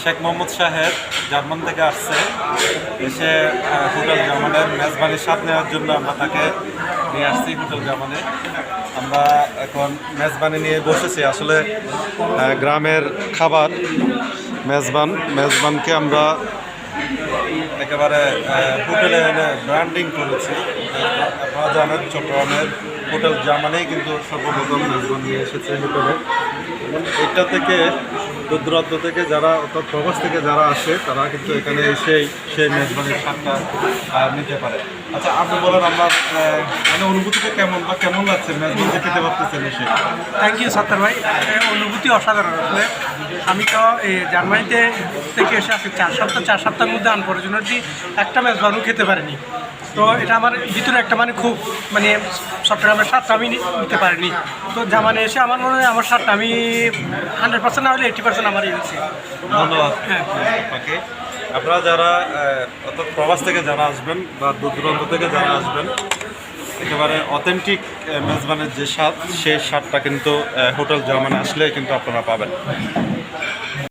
শেখ মোহাম্মদ সাহেব জার্মান থেকে আসছে। এসে হোটেল জামানের মেজবানির স্বাদ নেওয়ার জন্য আমরা তাকে নিয়ে আসছি হোটেল জামানে আমরা এখন মেজবানি নিয়ে বসেছি। আসলে গ্রামের খাবার মেজবান। মেজবানকে আমরা একেবারে হোটেলে এনে ব্র্যান্ডিং করেছি। আপনারা জানেন, চট্টগ্রামের হোটেল জামানেই কিন্তু সর্বপ্রথম মেজবান নিয়ে এসেছে হোটেলে। এটা থেকে দূর দূরান্ত থেকে যারা, অর্থাৎ প্রবাস থেকে যারা আসে, তারা কিন্তু এখানে এসেই সেই মেজবানের স্বাদটা নিতে পারে। আচ্ছা আপনি বলেন আমরা মানে অনুভূতিটা কেমন বা কেমন লাগছে মেজবান যে খেতে পারতেছেন এসে? থ্যাংক ইউ সত্তর ভাই। অনুভূতি অসাধারণ আসলে। আমি তো এই জার্মানিতে থেকে এসে আসি চার সপ্তাহ, চার সপ্তাহের মধ্যে আনফর্চুনেটলি একটা বানু খেতে পারিনি। তো এটা আমার ভিতরে একটা মানে খুব মানে চট্টগ্রামের স্বাদটা আমি নিতে পারিনি। তো জামানে এসে আমার মনে হয় আমার স্বাদটা আমি হান্ড্রেড পার্সেন্ট না হলে এইটি পার্সেন্ট আমার ইউসি ধন্যবাদ। ওকে আপনাকে আপনারা যারা অর্থাৎ প্রবাস থেকে যারা আসবেন বা দূর দূরান্ত থেকে যারা আসবেন একেবারে অথেন্টিক মেজবানের যে স্বাদ সেই স্বাদটা কিন্তু হোটেল জামানে আসলে কিন্তু আপনারা পাবেন।